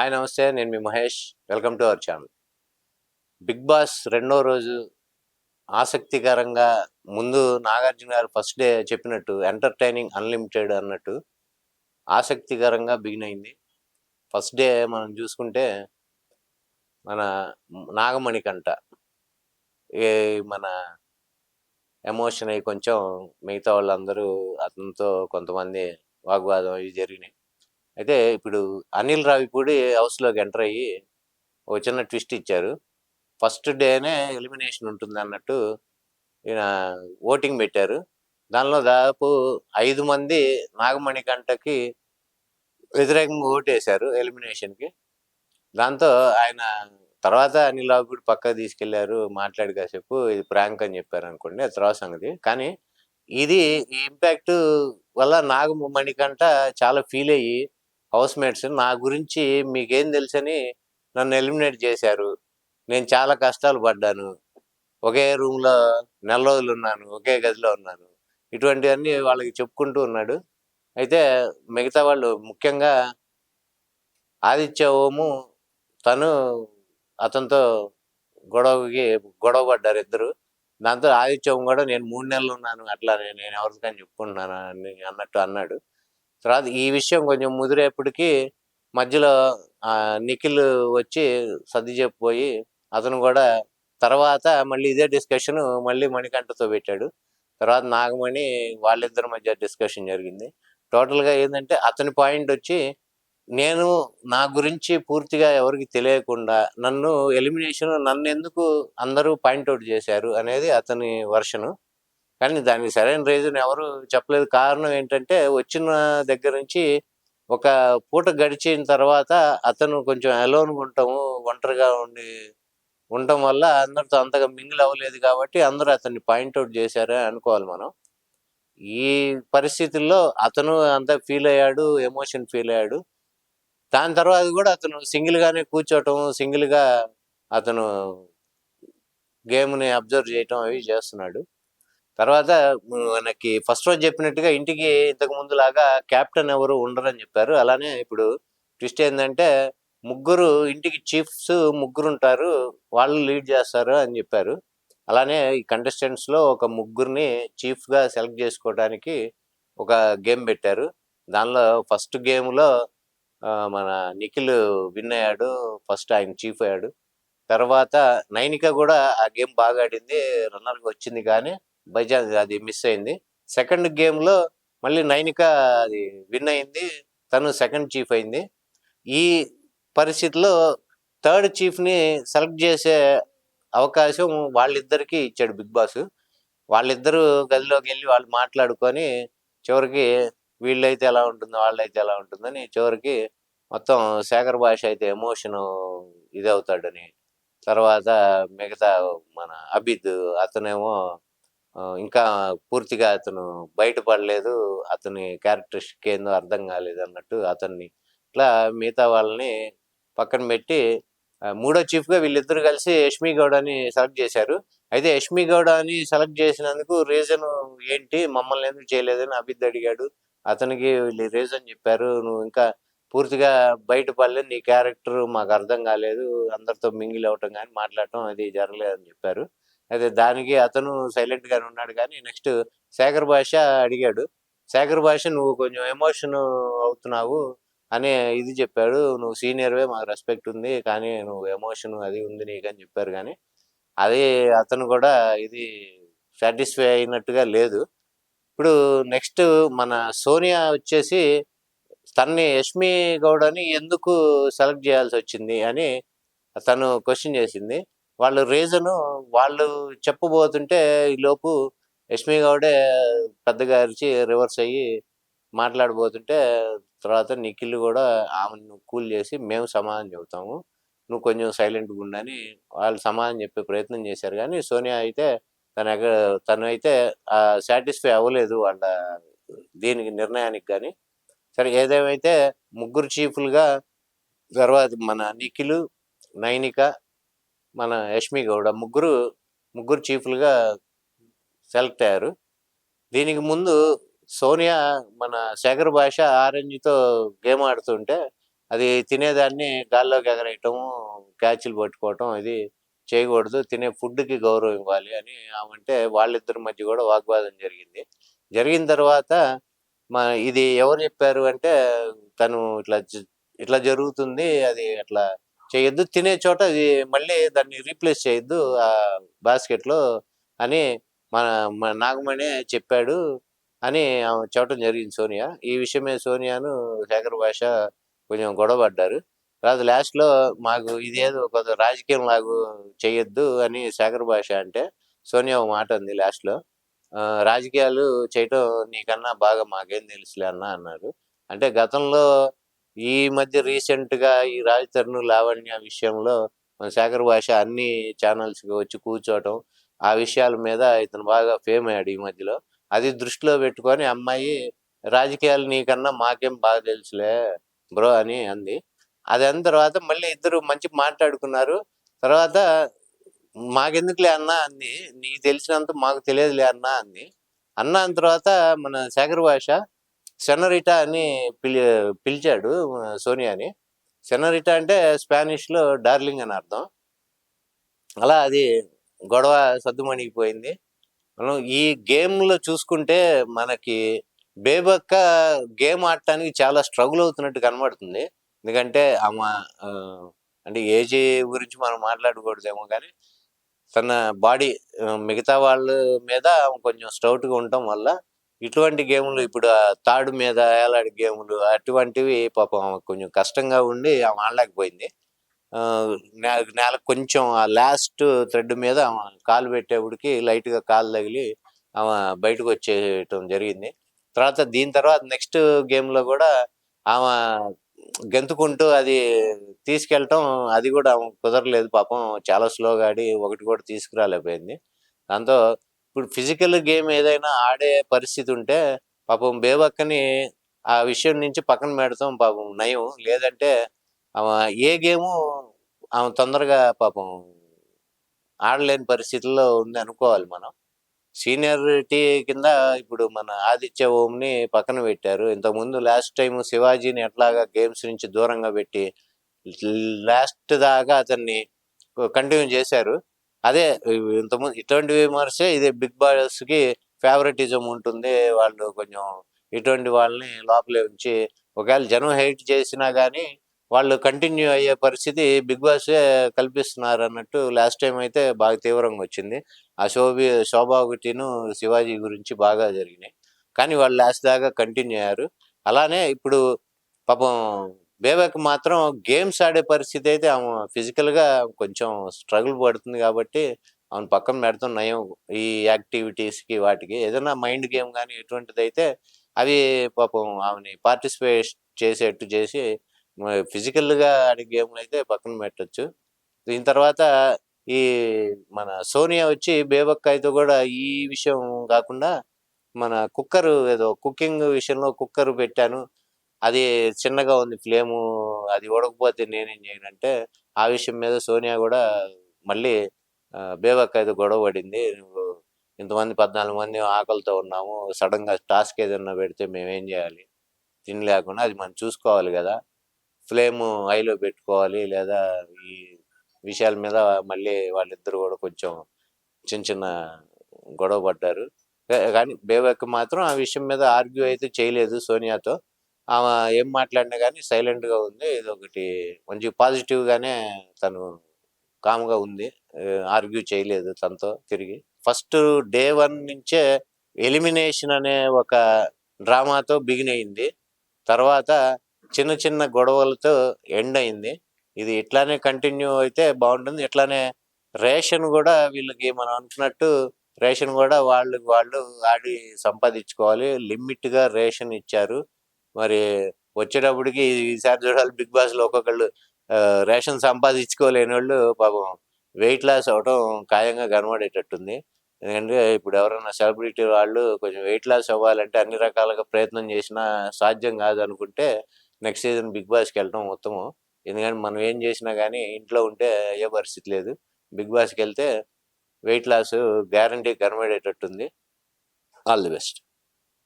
Hi నమస్తే నేను మీ Mahesh. Welcome to our channel. Big boss రెండో రోజు ఆసక్తికరంగా ముందు నాగార్జున గారు ఫస్ట్ డే చెప్పినట్టు ఎంటర్టైనింగ్ అన్లిమిటెడ్ అన్నట్టు ఆసక్తికరంగా బిగిన్ అయింది. ఫస్ట్ డే మనం చూసుకుంటే మన నాగమణి కంట ఏ మన ఎమోషన్ అయ్యి కొంచెం మిగతా వాళ్ళందరూ అతనితో కొంతమంది వాగ్వాదం అవి జరిగినాయి. అయితే ఇప్పుడు అనిల్ రావిపూడి హౌస్లోకి ఎంటర్ అయ్యి ఒక చిన్న ట్విస్ట్ ఇచ్చారు. ఫస్ట్ డేనే ఎలిమినేషన్ ఉంటుంది అన్నట్టు ఈయన ఓటింగ్ పెట్టారు. దానిలో దాదాపు ఐదు మంది నాగమణి కంటకి వ్యతిరేకంగా ఓటేశారు ఎలిమినేషన్కి. దాంతో ఆయన తర్వాత అనిల్ రావిపూడి పక్కకు తీసుకెళ్ళారు మాట్లాడి కాసేపు ఇది ప్రాంక్ అని చెప్పారు అనుకోండి అది తర్వాత సంగతి. కానీ ఇది ఈ ఇంపాక్ట్ వల్ల నాగమణికంట చాలా ఫీల్ అయ్యి హౌస్ మేట్స్. నా గురించి మీకేం తెలుసని నన్ను ఎలిమినేట్ చేశారు. నేను చాలా కష్టాలు పడ్డాను. ఒకే రూమ్లో నెల రోజులు ఉన్నాను ఒకే గదిలో ఉన్నాను. ఇటువంటివన్నీ వాళ్ళకి చెప్పుకుంటూ ఉన్నాడు. అయితే మిగతా వాళ్ళు ముఖ్యంగా ఆదిత్య ఓము తను అతనితో గొడవకి గొడవ పడ్డారు ఇద్దరు. దాంతో ఆదిత్య ఓం కూడా నేను మూడు నెలలు ఉన్నాను అట్లా నేను ఎవరికని చెప్పుకుంటున్నాను అని అన్నట్టు అన్నాడు. తర్వాత ఈ విషయం కొంచెం ముదిరేపటికి మధ్యలో నిఖిల్ వచ్చి సర్ది చెప్పిపోయి అతను కూడా తర్వాత మళ్ళీ ఇదే డిస్కషన్ మళ్ళీ మణికంఠతో పెట్టాడు. తర్వాత నాగమణి వాళ్ళిద్దరి మధ్య డిస్కషన్ జరిగింది. టోటల్గా ఏంటంటే అతని పాయింట్ వచ్చి నేను నా గురించి పూర్తిగా ఎవరికి తెలియకుండా నన్ను ఎలిమినేషన్ నన్ను ఎందుకు అందరూ పాయింట్అవుట్ చేశారు అనేది అతని వర్షను. కానీ దానికి సరైన రీజన్ ఎవరు చెప్పలేదు. కారణం ఏంటంటే వచ్చిన దగ్గర నుంచి ఒక పూట గడిచిన తర్వాత అతను కొంచెం అలోన్గా ఉండటము ఒంటరిగా ఉండి ఉండటం వల్ల అందరితో అంతగా మింగిల్ అవ్వలేదు కాబట్టి అందరూ అతన్ని పాయింట్అవుట్ చేశారే అనుకోవాలి మనం. ఈ పరిస్థితుల్లో అతను అంత ఫీల్ అయ్యాడు ఎమోషన్ ఫీల్ అయ్యాడు. దాని తర్వాత కూడా అతను సింగిల్గానే కూర్చోవటం సింగిల్గా అతను గేమ్ని అబ్జర్వ్ చేయటం అవి చేస్తున్నాడు. తర్వాత మనకి ఫస్ట్ రోజు చెప్పినట్టుగా ఇంటికి ఇంతకు ముందు లాగా కెప్టెన్ ఎవరు ఉండరని చెప్పారు. అలానే ఇప్పుడు ట్విస్ట్ ఏంటంటే ముగ్గురు ఇంటికి చీఫ్స్ ముగ్గురు ఉంటారు వాళ్ళు లీడ్ చేస్తారు అని చెప్పారు. అలానే ఈ కంటెస్టెంట్స్లో ఒక ముగ్గురిని చీఫ్గా సెలెక్ట్ చేసుకోవడానికి ఒక గేమ్ పెట్టారు. దానిలో ఫస్ట్ గేమ్లో మన నిఖిల్ విన్ అయ్యాడు ఫస్ట్ ఆయన చీఫ్ అయ్యాడు. తర్వాత నైనిక కూడా ఆ గేమ్ బాగా ఆడింది రన్నర్గా వచ్చింది. కానీ బైజాన్ అది మిస్ అయింది. సెకండ్ గేమ్లో మళ్ళీ నైనిక అది విన్ అయింది. తను సెకండ్ చీఫ్ అయింది. ఈ పరిస్థితిలో థర్డ్ చీఫ్ని సెలెక్ట్ చేసే అవకాశం వాళ్ళిద్దరికి ఇచ్చాడు బిగ్ బాస్. వాళ్ళిద్దరూ గదిలోకి వెళ్ళి వాళ్ళు మాట్లాడుకొని చివరికి వీళ్ళైతే ఎలా ఉంటుందో వాళ్ళైతే ఎలా ఉంటుందని చివరికి మొత్తం శేఖర్ భాష అయితే ఎమోషన్ ఇది అవుతాడని తర్వాత మిగతా మన అబిద్ అతనేమో ఇంకా పూర్తిగా అతను బయటపడలేదు. అతని క్యారెక్టరిస్టిక్ ఏందో అర్థం కాలేదు అన్నట్టు అతన్ని. ఇట్లా మిగతా వాళ్ళని పక్కన పెట్టి మూడో చీఫ్గా గా వీళ్ళిద్దరు కలిసి యష్మి గౌడని అని సెలెక్ట్ చేశారు. అయితే యష్మి గౌడ అని సెలెక్ట్ చేసినందుకు రీజన్ ఏంటి? మమ్మల్ని ఎందుకు చేయలేదని అభిద్ అడిగాడు. అతనికి వీళ్ళు రీజన్ చెప్పారు. నువ్వు ఇంకా పూర్తిగా బయటపడలేదు. నీ క్యారెక్టర్ మాకు అర్థం కాలేదు. అందరితో మింగిల్ అవటం కానీ మాట్లాడటం అది జరగలేదని చెప్పారు. అదే దానికి అతను సైలెంట్ గానే ఉన్నాడు కానీ నెక్స్ట్ శేఖర్ భాష అడిగాడు. శేఖర్ భాష నువ్వు కొంచెం ఎమోషన్ అవుతున్నావు అనే ఇది చెప్పాడు. నువ్వు సీనియర్వే మాకు రెస్పెక్ట్ ఉంది కానీ నువ్వు ఎమోషన్ అది ఉంది నీకు అని చెప్పారు కానీ అది అతను కూడా ఇది సాటిస్ఫై అయినట్టుగా లేదు. ఇప్పుడు నెక్స్ట్ మన సోనియా వచ్చేసి తన్ని యష్మి గౌడని అని ఎందుకు సెలెక్ట్ చేయాల్సి వచ్చింది అని తను క్వశ్చన్ చేసింది. వాళ్ళు రీజను వాళ్ళు చెప్పబోతుంటే ఈ లోపు యష్మి గౌడే పెద్దగా అరిచి రివర్స్ అయ్యి మాట్లాడబోతుంటే తర్వాత నిఖిల్ కూడా ఆమెను కూల్ చేసి మేము సమాధానం చెబుతాము. నువ్వు కొంచెం సైలెంట్గా ఉండని వాళ్ళు సమాధానం చెప్పే ప్రయత్నం చేశారు. కానీ సోనియా అయితే తన ఎక్కడ తను అయితే సాటిస్ఫై అవ్వలేదు వాళ్ళ దీనికి నిర్ణయానికి కానీ. సరే ఏదేమైతే ముగ్గురు చీఫ్లుగా తర్వాత మన నిఖిల్ నైనిక మన యష్మి గౌడ ముగ్గురు ముగ్గురు చీఫ్లుగా సెలెక్ట్ అయ్యారు. దీనికి ముందు సోనియా మన శేఖర్ భాష ఆరెంజ్తో గేమ్ ఆడుతుంటే అది తినేదాన్ని గాల్లోకి ఎగరేయటము క్యాచ్లు పట్టుకోవటం ఇది చేయకూడదు తినే ఫుడ్కి గౌరవం ఇవ్వాలి అని ఆమంటే వాళ్ళిద్దరి మధ్య కూడా వాగ్వాదం జరిగింది. జరిగిన తర్వాత మా ఇది ఎవరు చెప్పారు అంటే తను ఇట్లా ఇట్లా జరుగుతుంది అది అట్లా చేయొద్దు తినే చోట అది మళ్ళీ దాన్ని రీప్లేస్ చేయొద్దు ఆ బాస్కెట్లో అని మన మన నాగమణి చెప్పాడు అని చెప్పడం జరిగింది సోనియా. ఈ విషయమే సోనియాను శేఖర్ భాష కొంచెం గొడవపడ్డారు. తర్వాత లాస్ట్లో మాకు ఇదేదో కొంత రాజకీయం లాగు చేయొద్దు అని శేఖర్ భాష అంటే సోనియా ఒక మాట ఉంది లాస్ట్లో. రాజకీయాలు చేయటం నీకన్నా బాగా మాకేం తెలుసులే అన్న అన్నారు అంటే గతంలో ఈ మధ్య రీసెంట్గా ఈ రాజ్ లావణ్య విషయంలో మన శేఖర్ భాష అన్ని ఛానల్స్కి వచ్చి కూర్చోవటం ఆ విషయాల మీద ఇతను బాగా ఫేమ్ అయ్యాడు ఈ మధ్యలో. అది దృష్టిలో పెట్టుకొని అమ్మాయి రాజకీయాలు నీకన్నా మాకేం బాగా తెలుసులే బ్రో అని అంది. అది అన్న తర్వాత మళ్ళీ ఇద్దరు మంచి మాట్లాడుకున్నారు. తర్వాత మాకెందుకులే అన్నా అంది. నీకు తెలిసినంత మాకు తెలియదులే అన్నా అంది. అన్న అన్న తర్వాత మన శేఖర్ భాష సెనరిటా అని పిలి పిలిచాడు సోనియాని. సెనరిటా అంటే స్పానిష్లో డార్లింగ్ అని అర్థం. అలా అది గొడవ సద్దుమణిగిపోయింది. మనం ఈ గేమ్లో చూసుకుంటే మనకి బేబక్క గేమ్ ఆడటానికి చాలా స్ట్రగుల్ అవుతున్నట్టు కనబడుతుంది. ఎందుకంటే ఆమె ఆ, అంటే ఏజ్ గురించి మనం మాట్లాడకూడదేమో కానీ తన బాడీ మిగతా వాళ్ళ మీద కొంచెం స్టౌట్గా ఉండటం వల్ల ఇటువంటి గేములు ఇప్పుడు తాడు మీద ఏలాడి గేములు అటువంటివి పాపం కొంచెం కష్టంగా ఉండి ఆమె ఆడలేకపోయింది. నేల కొంచెం ఆ లాస్ట్ థ్రెడ్ మీద ఆమె కాలు పెట్టేప్పటికి లైట్గా కాలు తగిలి ఆమె బయటకు వచ్చేయటం జరిగింది. తర్వాత దీని తర్వాత నెక్స్ట్ గేమ్లో కూడా ఆమె గెంతుకుంటూ అది తీసుకెళ్ళటం అది కూడా కుదరలేదు పాపం. చాలా స్లోగా ఆడి ఒకటి కూడా తీసుకురాలేకపోయింది. దాంతో ఇప్పుడు ఫిజికల్ గేమ్ ఏదైనా ఆడే పరిస్థితి ఉంటే పాపం బేవక్కని ఆ విషయం నుంచి పక్కన పెడతాం పాపం నయం. లేదంటే ఆమె ఏ గేము ఆమె తొందరగా పాపం ఆడలేని పరిస్థితుల్లో ఉంది అనుకోవాలి మనం. సీనియారిటీ కింద ఇప్పుడు మన ఆదిత్య ఓంని పక్కన పెట్టారు. ఇంతకుముందు లాస్ట్ టైం శివాజీని ఎట్లాగా గేమ్స్ నుంచి దూరంగా పెట్టి లాస్ట్ దాకా అతన్ని కంటిన్యూ చేశారు. అదే ఇంతకుముందు ఇటువంటి విమర్శే ఇదే బిగ్ బాస్కి ఫేవరెటిజం ఉంటుంది. వాళ్ళు కొంచెం ఇటువంటి వాళ్ళని లోపలే ఉంచి ఒకవేళ జనం హెయిట్ చేసినా కానీ వాళ్ళు కంటిన్యూ అయ్యే పరిస్థితి బిగ్ బాస్ కల్పిస్తున్నారు అన్నట్టు లాస్ట్ టైం అయితే బాగా తీవ్రంగా వచ్చింది. ఆ శోభి శోభా ఒకటిను శివాజీ గురించి బాగా జరిగినాయి. కానీ వాళ్ళు లాస్ట్ దాకా కంటిన్యూ అయ్యారు. అలానే ఇప్పుడు పాపం బేబక్ మాత్రం గేమ్స్ ఆడే పరిస్థితి అయితే ఆమె ఫిజికల్గా కొంచెం స్ట్రగుల్ పడుతుంది కాబట్టి ఆమెను పక్కన పెడతాం నయం ఈ యాక్టివిటీస్కి వాటికి. ఏదైనా మైండ్ గేమ్ కానీ ఎటువంటిది అయితే అవి పాపం ఆమెని పార్టిసిపేట్ చేసేట్టు చేసి ఫిజికల్గా ఆడే గేమ్లు అయితే పక్కన పెట్టొచ్చు. దీని తర్వాత ఈ మన సోనియా వచ్చి బేబక్కాయతో కూడా ఈ విషయం కాకుండా మన కుక్కర్ ఏదో కుకింగ్ విషయంలో కుక్కర్ పెట్టాను. అది చిన్నగా ఉంది ఫ్లేము అది ఉడకపోతే నేనేం చేయనంటే ఆ విషయం మీద సోనియా కూడా మళ్ళీ బేవక్ అయితే గొడవ పడింది. నువ్వు ఇంతమంది పద్నాలుగు మంది ఆకలితో ఉన్నాము సడన్గా టాస్క్ ఏదన్నా పెడితే మేమేం చేయాలి? తినలేకుండా అది మనం చూసుకోవాలి కదా. ఫ్లేమ్ ఐలో పెట్టుకోవాలి లేదా ఈ విషయాల మీద మళ్ళీ వాళ్ళిద్దరు కూడా కొంచెం చిన్న చిన్న గొడవ పడ్డారు. కానీ బేబక్ మాత్రం ఆ విషయం మీద ఆర్గ్యూ అయితే చేయలేదు సోనియాతో. ఆమె ఏం మాట్లాడినా కానీ సైలెంట్గా ఉంది. ఇది ఒకటి మంచి పాజిటివ్ గానే తను కామ్గా ఉంది. ఆర్గ్యూ చేయలేదు తనతో తిరిగి. ఫస్ట్ డే వన్ నుంచే ఎలిమినేషన్ అనే ఒక డ్రామాతో బిగిన్ అయింది. తర్వాత చిన్న చిన్న గొడవలతో ఎండ్ అయింది. ఇది ఇట్లానే కంటిన్యూ అయితే బాగుంటుంది. ఇట్లానే రేషన్ కూడా వీళ్ళకి మనం అనుకున్నట్టు రేషన్ కూడా వాళ్ళు వాళ్ళు ఆడి సంపాదించుకోవాలి. లిమిట్గా రేషన్ ఇచ్చారు. మరి వచ్చేటప్పటికి ఈసారి చూడాలి బిగ్ బాస్లో ఒక్కొక్కళ్ళు రేషన్ సంపాదించుకోలేని వాళ్ళు పాపం వెయిట్ లాస్ అవడం ఖాయంగా కనబడేటట్టుంది ఎందుకంటే ఇప్పుడు ఎవరైనా సెలబ్రిటీ వాళ్ళు కొంచెం వెయిట్ లాస్ అవ్వాలంటే అన్ని రకాలుగా ప్రయత్నం చేసినా సాధ్యం కాదు అనుకుంటే నెక్స్ట్ సీజన్ బిగ్ బాస్కి వెళ్ళడం ఉత్తమం. ఎందుకంటే మనం ఏం చేసినా కానీ ఇంట్లో ఉంటే అయ్యే పరిస్థితి లేదు. బిగ్ బాస్కి వెళ్తే వెయిట్ లాస్ గ్యారంటీ కనబడేటట్టుంది ఆల్ ది బెస్ట్.